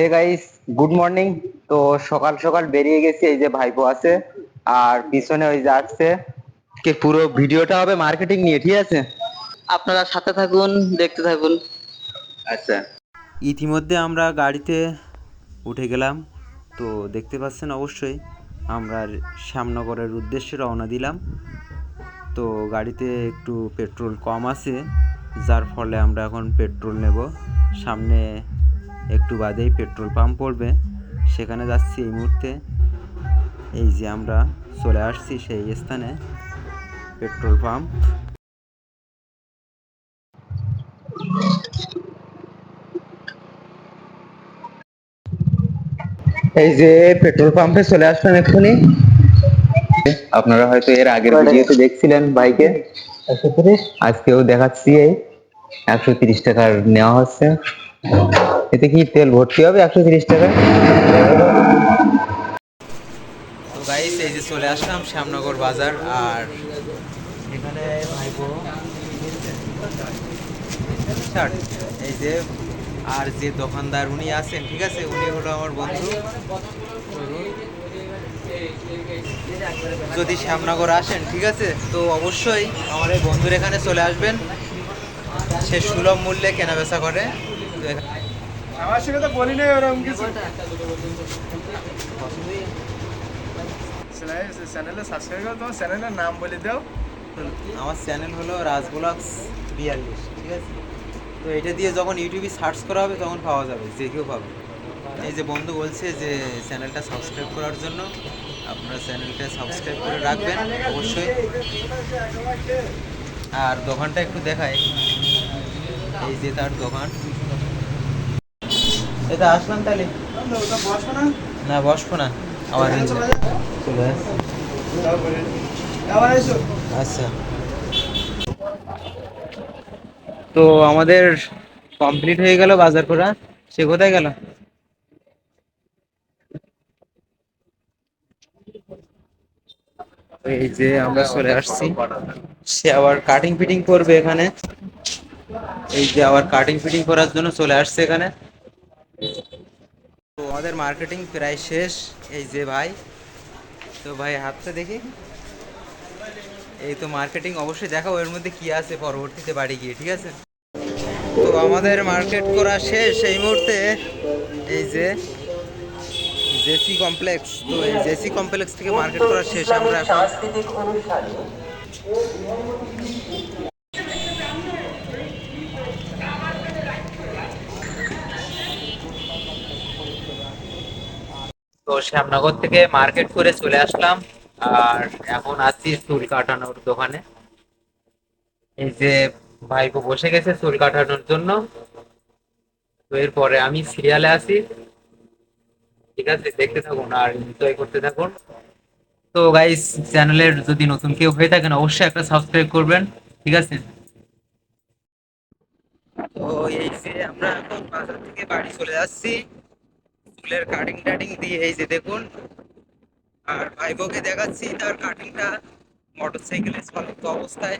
Hey guys good morning তো সকাল সকাল বেরিয়ে গেছি এই যে ভাইপো আছে আর পিছনে ওই যে আসছে। কে পুরো ভিডিওটা হবে মার্কেটিং নিয়ে ঠিক আছে? আপনারা সাথে থাকুন দেখতে থাকুন। আচ্ছা। ইতিমধ্যে আমরা গাড়িতে উঠে গেলাম। তো দেখতে পাচ্ছেন অবশ্যই আমরা শ্যামনগরের উদ্দেশ্যে রওনা দিলাম। তো গাড়িতে একটু পেট্রোল কম আছে যার ফলে আমরা এখন পেট্রোল নেব। সামনে একটু বাদেই পেট্রোল পাম্প পড়বে। সেখানে যাচ্ছি এই মুহূর্তে। এই যে আমরা চলে আসছি সেই স্থানে পেট্রোল পাম্প। এই যে পেট্রোল পাম্পে চলে আসবেন এক্ষুনি। আপনারা হয়তো এর আগের ভিডিওতে দেখছিলেন বাইকে। আজকেও দেখাচ্ছি এই। একশো তিরিশ টাকার নেওয়া হচ্ছে। এতে কি তেল ভর্তি হবে একশো তিরিশ টাকা? তো গাইস এই যে চলে আসলাম শ্যামনগর বাজার, আর এখানে ভাইবো এই যে আর যে দোকানদার উনি আছেন, ঠিক আছে? উনি হলো আমার বন্ধু। যদি শ্যামনগর আসেন, ঠিক আছে? তো অবশ্যই আমার এই বন্ধুর এখানে চলে আসবেন। সে সুলভ মূল্যে কেনা বেচা করে। আমার সঙ্গে তো বলি ওরকম কিছু। চ্যানেলে সাবস্ক্রাইব করো তোমার চ্যানেলের নাম বলে দাও। আমার চ্যানেল হলো রাজব্লগস বিয়াল্লিশ, ঠিক আছে? তো এটা দিয়ে যখন ইউটিউবে সার্চ করা হবে, তখন পাওয়া যাবে, যে কেউ পাবে। এই যে বন্ধু বলছে যে চ্যানেলটা সাবস্ক্রাইব করার জন্য আপনারা চ্যানেলটা সাবস্ক্রাইব করে রাখবেন, অবশ্যই। আর দোকানটা একটু দেখায় এই যে তার দোকান। এটা আসলাম তাহলে? না, বসবো না। আবার চলে আচ্ছা। তো আমাদের কমপ্লিট হয়ে গেল বাজার করা। সে কোথায় গেল? এই যে আমরা চলে আসছি। সে আবার কাটিং ফিটিং করবে এখানে। এই যে আবার কাটিং ফিটিং করার জন্য চলে আসছে এখানে। তো আমাদের মার্কেটিং প্রায় শেষ, এই যে ভাই। তো ভাই, হাতটা দেখি। এই তো মার্কেটিং অবশ্যই দেখাও এর মধ্যে কি আছে পরবর্তীতে বাড়ি গিয়ে, ঠিক আছে? তো আমাদের মার্কেট করা শেষ এই মুহূর্তে। এই যে জেসি কমপ্লেক্স তো এই জেসি কমপ্লেক্স থেকে মার্কেট করা শেষ আমরা এখন। তো শ্যামনগর থেকে মার্কেট করে চলে আসলাম, আর এখন আছি চুল কাটানোর দোকানে। এই যে ভাইপো বসে গেছে চুল কাটানোর জন্য। তো এরপরে আমি সিরিয়ালে আছি। ঠিক আছে, দেখতে থাকুন আর এনজয় করতে থাকুন। তো গাইস চ্যানেলের যদি নতুন কেউ হয়ে থাকেন, অবশ্যই একটা সাবস্ক্রাইব করবেন। ঠিক আছে? তো এই যে আমরা এখন বাজার থেকে বাড়ি চলে যাচ্ছি চুলের কাটিং টাটিং দিয়ে, এই যে দেখুন, আর ভাইবোকে দেখাচ্ছি, তার কাটিংটা মোটর সাইকেলের অবস্থায়।